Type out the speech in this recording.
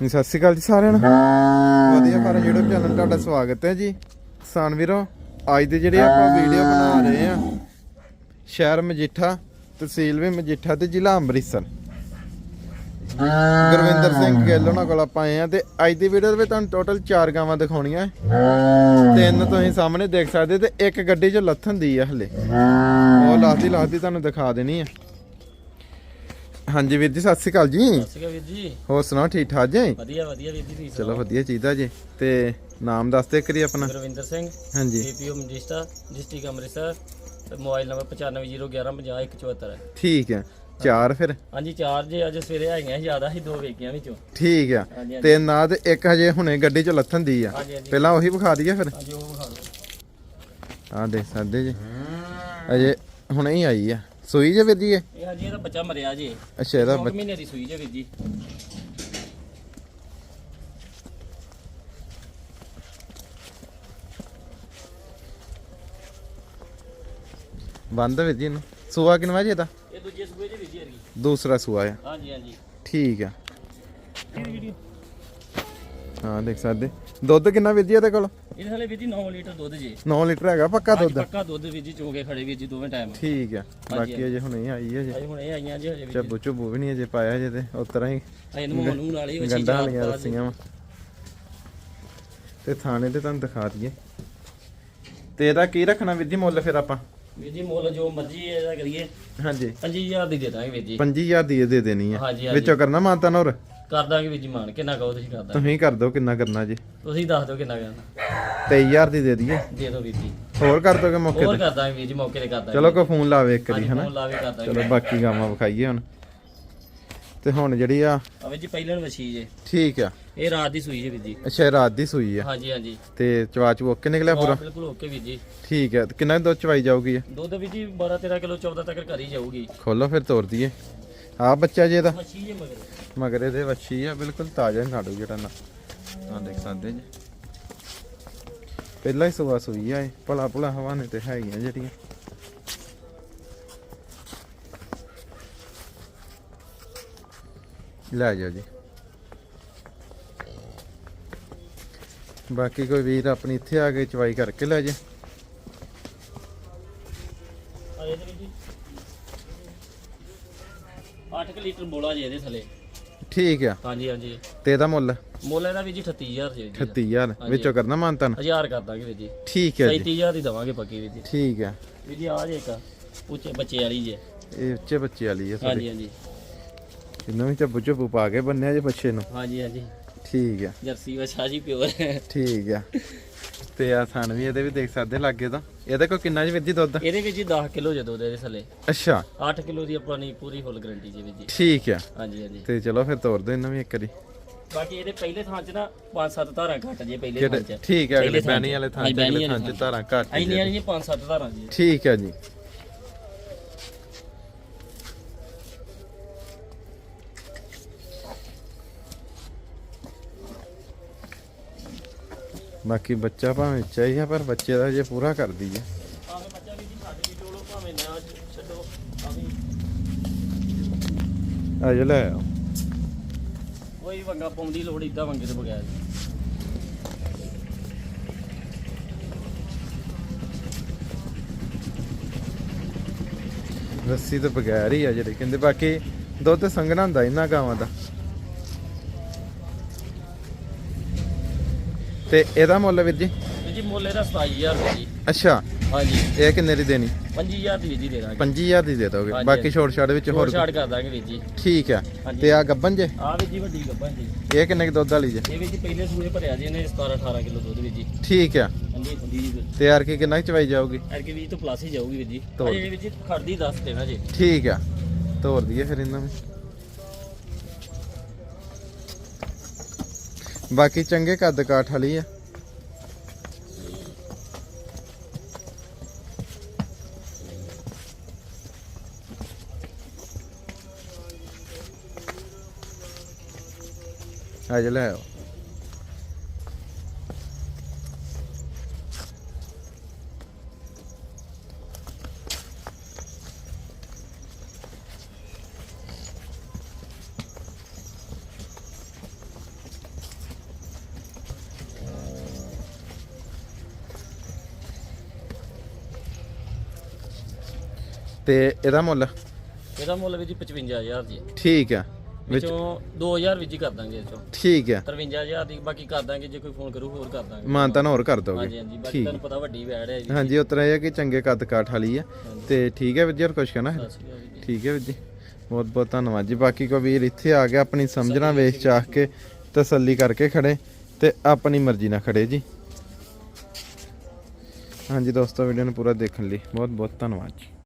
ਜੀ, ਸਤਿ ਸ਼੍ਰੀ ਅਕਾਲ ਜੀ ਸਾਰਿਆਂ ਨੂੰ। ਵਧੀਆ ਪਰ YouTube ਚੈਨਲ ਤੁਹਾਡਾ ਸਵਾਗਤ ਹੈ ਜੀ। ਕਿਸਾਨ ਵੀਰੋ ਅੱਜ ਦੇ ਜਿਹੜੇ ਆਪਾਂ ਵੀਡੀਓ ਬਣਾ ਰਹੇ ਆ ਸ਼ਹਿਰ ਮਜੀਠਾ ਤਹਿਸੀਲ ਵੀ ਮਜੀਠਾ ਤੇ ਜ਼ਿਲ੍ਹਾ ਅੰਮ੍ਰਿਤਸਰ। ਗੁਰਵਿੰਦਰ ਸਿੰਘ ਗਿੱਲ ਉਹਨਾਂ ਕੋਲ ਆਪਾਂ ਆਏ ਆ ਤੇ ਅੱਜ ਦੀ ਵੀਡੀਓ ਦੇ ਵਿੱਚ ਤੁਹਾਨੂੰ ਟੋਟਲ 4 ਗਾਵਾਂ ਦਿਖਾਉਣੀਆਂ। ਤਿੰਨ ਤੁਸੀਂ ਸਾਹਮਣੇ ਦੇਖ ਸਕਦੇ ਤੇ ਇੱਕ ਗੱਡੀ 'ਚ ਲੱਥਣ ਦੀ ਆ ਹਲੇ। ਉਹ ਲਾਸਤੀ ਲਾਸਤੀ ਤੁਹਾਨੂੰ ਦਿਖਾ ਦੇਣੀ ਆ। ਹਾਂਜੀ ਵੀਰ ਜੀ ਸਤਿ ਸ਼੍ਰੀ ਅਕਾਲ ਜੀ। ਸਤਿ ਸ਼੍ਰੀ ਅਕਾਲ ਵੀਰ ਜੀ। ਹੋਰ ਸੁਣਾਓ ਠੀਕ ਠਾਕ ਜੀ? ਵਧੀਆ ਵਧੀਆ ਵੀਰ ਜੀ ਤੁਸੀਂ ਚਲੋ? ਵਧੀਆ ਚਾਹੀਦਾ ਜੀ। ਤੇ ਨਾਮ ਦੱਸ ਦੇ ਕਰੀ ਆਪਣਾ। ਗੁਰਵਿੰਦਰ ਸਿੰਘ ਹਾਂਜੀ। PPO Majitha district Amritsar mobile number 9501150174 ਹੈ ਠੀਕ ਹੈ। ਚਾਰ ਫਿਰ? ਹਾਂਜੀ ਚਾਰ ਜੇ ਅੱਜ ਸਵੇਰੇ ਆਈਆਂ ਜ਼ਿਆਦਾ ਸੀ ਦੋ ਵੇਖੀਆਂ ਵਿੱਚੋਂ। ਠੀਕ ਆ ਤੇ ਨਾ ਤੇ ਇੱਕ ਹਜੇ ਹੁਣੇ ਗੱਡੀ ਚ ਲੱਥਣ ਦੀ ਆ। ਪਹਿਲਾਂ ਉਹੀ ਵਿਖਾ ਦਈਏ ਫਿਰ। ਹਾਂਜੀ ਉਹ ਵਿਖਾ ਦਿਓ। ਆਹ ਦੇਖ ਸਕਦੇ ਜੀ। ਅਜੇ ਹੁਣੇ ਹੀ ਆਈ ਆ। ਸੂਈ ਜੇ ਵੀਰ ਜੀ ਇਹ? ਹਾਂਜੀ ਇਹਦਾ ਬੱਚਾ ਮਰਿਆ ਜੀ। ਅੱਛਾ ਇਹਦਾ ਦੋ ਬੱਚ- ਮਹੀਨੇ ਦੀ ਸੂਈ ਜੇ ਵੀਰ ਜੀ। ਬੰਦ ਵੀਰ ਜੀ ਇਹਨੂੰ। ਸੂਆ ਕਿਨਵਾ ਜੀ ਇਹਦਾ ਇਹ ਦੂਜੇ ਸੂਏ ਜੇ ਵੀਰ ਜੀ ਵਰਗੀ ਦੂਸਰਾ ਸੂਆ ਆ। ਹਾਂਜੀ ਹਾਂਜੀ। ਠੀਕ ਆ। ਹਾਂ ਦੇਖ ਸਕਦੇ। ਦੁੱਧ ਕਿੰਨਾ ਵੀਰ ਜੀ ਇਹਦੇ ਕੋਲ? ਇਹਦੇ ਹਲੇ ਵੀਰ ਜੀ 9 ਲੀਟਰ ਦੁੱਧ ਜੀ। 9 ਲੀਟਰ ਹੈਗਾ ਪੱਕਾ ਦੁੱਧ? ਪੱਕਾ ਦੁੱਧ ਵੀਰ ਜੀ ਚੋਗੇ ਖੜੇ ਵੀਰ ਜੀ ਦੋਵੇਂ ਟਾਈਮ ਠੀਕ ਆ ਬਾਕੀ ਅਜੇ ਹੁਣੇ ਹੀ ਆਈ ਹੈ ਜੀ। ਅਜੇ ਹੁਣ ਇਹ ਆਈਆਂ ਜੀ ਹਜੇ ਵੀਰ ਜੀ। ਚੱਬੂ ਚੁੱਬੂ ਵੀ ਨਹੀਂ ਅਜੇ ਪਾਇਆ ਜੇ ਤੇ ਉਸ ਤਰ੍ਹਾਂ ਹੀ। ਅਜੇ ਨੂੰ ਨੂੰ ਨਾਲ ਹੀ ਵੱਛੀ ਗੰਡਾ ਜਾ ਵਾਲੀਆਂ ਰੱਸੀਆਂ ਵਾ। ਤੇ ਥਾਣੇ ਤੇ ਤੁਹਾਨੂੰ ਦਿਖਾ ਦਈਏ। ਤੇ ਇਹਦਾ ਕੀ ਰੱਖਣਾ ਵੀਰ ਜੀ ਮੁੱਲ ਫਿਰ ਆਪਾਂ? ਵੀਰ ਜੀ ਮੁੱਲ ਜੋ ਮਰਜ਼ੀ ਇਹਦਾ ਕਰੀਏ। ਹਾਂਜੀ। 25000 ਦੀ ਦੇ ਦਾਂਗੇ ਵੀਰ ਜੀ। 25000 ਦੀ ਇਹ ਦੇ ਦੇਣੀ ਆ। ਹਾਂਜੀ ਹਾਂਜੀ। ਵਿੱਚੋਂ ਕਰਨਾ ਮਾਨਤਾ ਹੋਰ ਕਰ ਦਾਂਗੇ ਵੀਰ ਜੀ ਮਾਨ ਕਿੰਨਾ ਕਹੋ ਤੁਸੀਂ ਕਰ ਦਾਂਗੇ ਤੁਸੀਂ ਕਰ ਦਿਓ ਕਿੰਨਾ ਕਰਨਾ ਜੀ। ਤੁਸੀਂ ਦੱਸ ਦਿਓ ਕਿੰਨਾ ਕਰਨਾ। 23000 ਦੀ ਦੇ ਦਈਏ। ਦੇ ਦਿਓ ਵੀਰ ਜੀ। ਹੋਰ ਕਰ ਦੋਗੇ ਮੌਕੇ ਹੋਰ ਤੇ? ਕਰ ਦਾਂਗੇ ਵੀਰ ਜੀ ਮੌਕੇ ਤੇ ਕਰ ਦਾਂਗੇ ਚਲੋ ਕੋਈ ਫੋਨ ਲਾਵੇ ਇੱਕ ਵਾਰੀ ਹਾਂਜੀ ਹਨਾ? ਫੋਨ ਲਾ ਕੇ ਕਰ ਦਾਂਗੇ ਚਲੋ ਬਾਕੀ ਗਾਵਾਂ ਵਿਖਾਈਏ ਹੁਣ। ਤੇ ਹੁਣ ਜਿਹੜੀ ਆ ਆ ਵੀਰ ਜੀ ਪਹਿਲਾਂ ਵਛੀ ਜੇ। ਠੀਕ ਆ। ਇਹ ਰਾਤ ਦੀ ਸੂਈ ਜੇ ਵੀਰ ਜੀ। ਅੱਛਾ ਇਹ ਰਾਤ ਦੀ ਸੂਈ ਆ। ਹਾਂਜੀ ਹਾਂਜੀ। ਤੇ ਚਵਾਚ ਓਕੇ ਨਿਕਲਿਆ ਹਾਂ, ਪੂਰਾ? ਬਿਲਕੁਲ ਓਕੇ ਵੀਰ ਜੀ। ਠੀਕ ਤੇ ਕਿੰਨਾ ਦੁੱਧ ਚਵਾਈ ਜਾਊਗੀ? ਇਹ? ਦੁੱਧ ਵੀਰ ਜੀ 12 13 ਕਿਲੋ 14 ਤੱਕ ਹੀ ਜਾਊਗੀ। ਖੋਲੋ ਫਿਰ ਤੋਰ ਦਈਏ। ਆ ਬੱਚਾ ਜੀ ਜੇ ਮਗਰ। ਮਗਰ ਵੱਛੀ ਆ ਬਿਲਕੁਲ ਤਾਜ਼ਾ ਹੀ ਨਾੜੂ ਜਿਹੜਾ ਨਾ। ਆ ਦੇਖ ਸਕਦੇ ਜੀ। ਪਹਿਲਾਂ ਹੀ ਸੁਆ ਸੂਈ ਆ ਇਹ। ਭਲਾ ਭਲਾ ਹਵਾਨੇ ਤੇ ਹੈਗੀਆਂ ਜਿਹੜੀਆਂ। ਲੈ ਜਾਓ ਜੀ। ਬਾਕੀ ਕੋਈ ਵੀਰ ਆਪਣੀ ਇੱਥੇ ਆ ਕੇ ਚਵਾਈ ਕਰਕੇ ਲੈ ਜੀ। 8 ਲੀਟਰ ਬੋਲਾ ਜੇ ਇਹਦੇ ਥੱਲੇ। ਠੀਕ ਆ। ਹਾਂਜੀ ਹਾਂਜੀ। ਤੇ ਇਹਦਾ ਮੁੱਲ? ਮੁੱਲ ਇਹਦਾ ਵੀਰ ਜੀ 38000 ਜੇ। ਜੀ 38000 ਹਾਂਜੀ। ਵਿੱਚੋਂ ਕਰਨਾ ਮਾਨਤਨ ਹਜ਼ਾਰ ਕਰ ਦਾਂਗੇ ਵੀਰ ਜੀ। ਠੀਕ ਹੈ ਜੀ। 37000 ਦੀ ਦਵਾਂਗੇ ਪੱਕੀ ਵੀਰ ਜੀ। ਠੀਕ ਹੈ ਵੀਰ ਜੀ ਆ ਜੇ ਇੱਕ ਉੱਚੇ ਬੱਚੇ ਵਾਲੀ ਜੇ। ਇਹ ਉੱਚੇ ਬੱਚੇ ਵਾਲੀ ਹੈ ਹਾਂਜੀ ਹਾਂਜੀ। ਇਹਨਾਂ ਵਿੱਚ ਚੱਬੂ ਪਾ ਕੇ ਬੰਨਿਆ ਜੇ ਬੱਚੇ ਨੂੰ। ਹਾਂਜੀ ਹਾਂਜੀ। ਠੀਕ ਆ। ਜਰਸੀ ਵਛਾ ਜੀ ਪਿਓਰ। ਠੀਕ ਆ। ਤੇ ਆ ਥਣ ਵੀ ਇਹਦੇ ਵੀ ਦੇਖ ਸਕਦੇ ਲੱਗੇ ਤਾਂ। ਇਹਦੇ ਕੋਲ ਕਿੰਨਾ ਜੀ ਜੀ ਦੁੱਧ? ਇਹਦੇ ਵਿੱਚ ਜੀ 10 ਕਿਲੋ ਜਦੋਂ ਦੇ ਥੱਲੇ। ਅੱਛਾ। 8 ਕਿਲੋ ਦੀ ਆਪਣੀ ਪੂਰੀ ਫੁੱਲ ਗਾਰੰਟੀ ਜੀ ਜੀ। ਠੀਕ ਆ। ਹਾਂਜੀ ਹਾਂਜੀ। ਤੇ ਚਲੋ ਫਿਰ ਤੋਰ ਦੋ ਇਹਨਾਂ ਵੀ ਇੱਕ ਵਾਰੀ। ਬਾਕੀ ਇਹਦੇ ਪਹਿਲੇ ਥਾਂ 'ਚ ਨਾ 5-7 ਧਾਰਾਂ ਘੱਟ ਜੇ ਪਹਿਲੇ ਥਾਂ 'ਚ। ਠੀਕ ਹੈ ਅਗਲੇ ਬੈਣੀ ਵਾਲੇ ਥਾਂ ਬੈਣੀ ਥਾਂ ਚ ਧਾਰਾਂ ਘੱਟ ਹੀ ਇੰਨੀਆਂ ਜੇ। ਨਹੀਂ 5-7 ਧਾਰਾਂ ਜੀ। ਠੀਕ ਹੈ ਜੀ। ਬਾਕੀ ਬੱਚਾ ਭਾਵੇਂ ਚਾਹੀਏ ਪਰ ਬੱਚੇ ਦਾ ਜੇ ਪੂਰਾ ਕਰਦੀ ਹੈ ਬੱਚਾ ਵੀ ਜੀ ਸਾਡੇ ਵੀ ਚੋਲੋ ਭਾਵੇਂ ਨਾ ਛੱਡੋ ਆਵੇਂ ਅਜੇ ਲੈ ਆਓ। ਕੋਈ ਵੰਗਾ ਪਾਉਂਦੀ ਲੋੜ ਇਦਾਂ ਵੰਗੇ ਤੋਂ ਬਗੈਰ। ਰੱਸੀ ਤੋਂ ਬਗੈਰ ਹੀ ਆ ਜਿਹੜੇ ਕਹਿੰਦੇ ਬਾਕੀ ਦੁੱਧ ਸੰਘਣਾ ਹੁੰਦਾ ਇਹਨਾਂ ਗਾਵਾਂ ਦਾ। ਤੇ ਇਹਦਾ ਮੁੱਲ ਵੀਰ ਜੀ? ਵੀਰ ਜੀ ਮੁੱਲ ਇਹਦਾ 27000 ਰੁਪਏ ਜੀ। ਅੱਛਾ। ਹਾਂਜੀ। ਇਹ ਕਿੰਨੇ ਦੀ ਦੇਣੀ? 25000 ਦੀ ਵੀਰ ਜੀ ਦੇ ਦਾਂਗੇ। 25000 ਦੀ ਦੇ ਦੋਗੇ। ਹਾਂਜੀ, ਬਾਕੀ ਹਾਂਜੀ। ਛੋੜ ਵਿੱਚ ਹੋਰ ਹੋਰ ਛਾੜ ਕਰ ਦਾਂਗੇ ਵੀਰ ਜੀ। ਠੀਕ ਆ। ਹਾਂਜੀ। ਤੇ ਆ ਗੱਬਨ ਜੇ? ਆ ਵੀਰ ਜੀ ਵੱਡੀ ਗੱਭਾ ਜੀ। ਇਹ ਕਿੰਨੇ ਕੁ ਦੁੱਧ ਵਾਲੀ ਜੇ? ਇਹ ਵੀਰ ਜੀ ਪਹਿਲੇ ਸੂਏ ਭਰਿਆ ਜੀ ਇਹਨੇ 17 18 ਕਿਲੋ ਦੁੱਧ ਵੀਰ ਜੀ। ਠੀਕ ਆ। ਠੰਡੀ ਠੰਡੀ ਜੀ ਤੇ ਯਾਰ ਕੀ ਕਿੰਨਾ ਕੁ ਚਵਾਈ ਜਾਊਗੀ? ਐਰਕੇ ਵੀਰ ਤੋਂ ਪਲੱਸ ਹੀ ਜਾਊਗੀ ਵੀਰ ਜੀ। ਤੋਰ। ਅਜੇ ਵੀਰ ਜੀ ਖੜਦੀ ਦੱਸ ਦੇਣਾ ਜੀ। ਠੀਕ ਆ। ਤੋਰ ਦਈਏ ਫਿਰ ਇਹਨਾਂ ਨੂੰ। ਬਾਕੀ ਚੰਗੇ ਕੱਦ ਕਾਠ ਵਾਲੀ ਆ। ਅੱਜ ਲੈ ਆਓ। ਤੇ ਇਹਦਾ ਮੁੱਲ? ਇਹਦਾ ਮੁੱਲ ਵੀ ਜੀ 55000 ਜੀ। ਠੀਕ ਆ। ਵਿੱਚ ਵਿੱਚੋਂ 2000 ਵਿੱਚ ਹੀ ਕਰ ਦਾਂਗੇ ਇਹ ਚੋਂ ਠੀਕ ਆ। 53000 ਦੀ ਬਾਕੀ ਕਰ ਦਾਂਗੇ ਜੇ ਕੋਈ ਫੋਨ ਕਰੂ ਹੋਰ ਕਰ ਦਾਂਗੇ। ਮਾਨਤਾਨ ਹੋਰ ਕਰ ਦੋਗੇ। ਹਾਂਜੀ ਹਾਂਜੀ ਬਾਕੀ ਤੁਹਾਨੂੰ ਪਤਾ ਵੱਡੀ ਵੈੜ ਹੈ ਜੀ। ਹਾਂਜੀ ਉਤਰਾ ਇਹ ਕਿ ਚੰਗੇ ਕੱਦ ਕਾਠ ਵਾਲੀ ਆ। ਤੇ ਠੀਕ ਹੈ ਵੀਰ ਜੀ ਹੋਰ ਕਹਿਣਾ ਹੈ? ਠੀਕ ਹੈ ਵੀਰ ਜੀ। ਬਹੁਤ ਬਹੁਤ ਧੰਨਵਾਦ ਜੀ। ਬਾਕੀ ਕੋ ਵੀਰ ਇੱਥੇ ਆ ਗਿਆ ਆਪਣੀ ਸਮਝਣਾ ਵੇਖ ਚਾਖ ਕੇ ਤਸੱਲੀ ਕਰਕੇ ਖੜੇ ਤੇ ਆਪਣੀ ਮਰਜ਼ੀ ਨਾਲ ਖੜੇ ਜੀ। ਹਾਂਜੀ ਦੋਸਤੋ ਵੀਡੀਓ ਨੂੰ ਪੂਰਾ ਦੇਖਣ ਲਈ ਬਹੁਤ ਬਹੁਤ ਧੰਨਵਾਦ ਜੀ।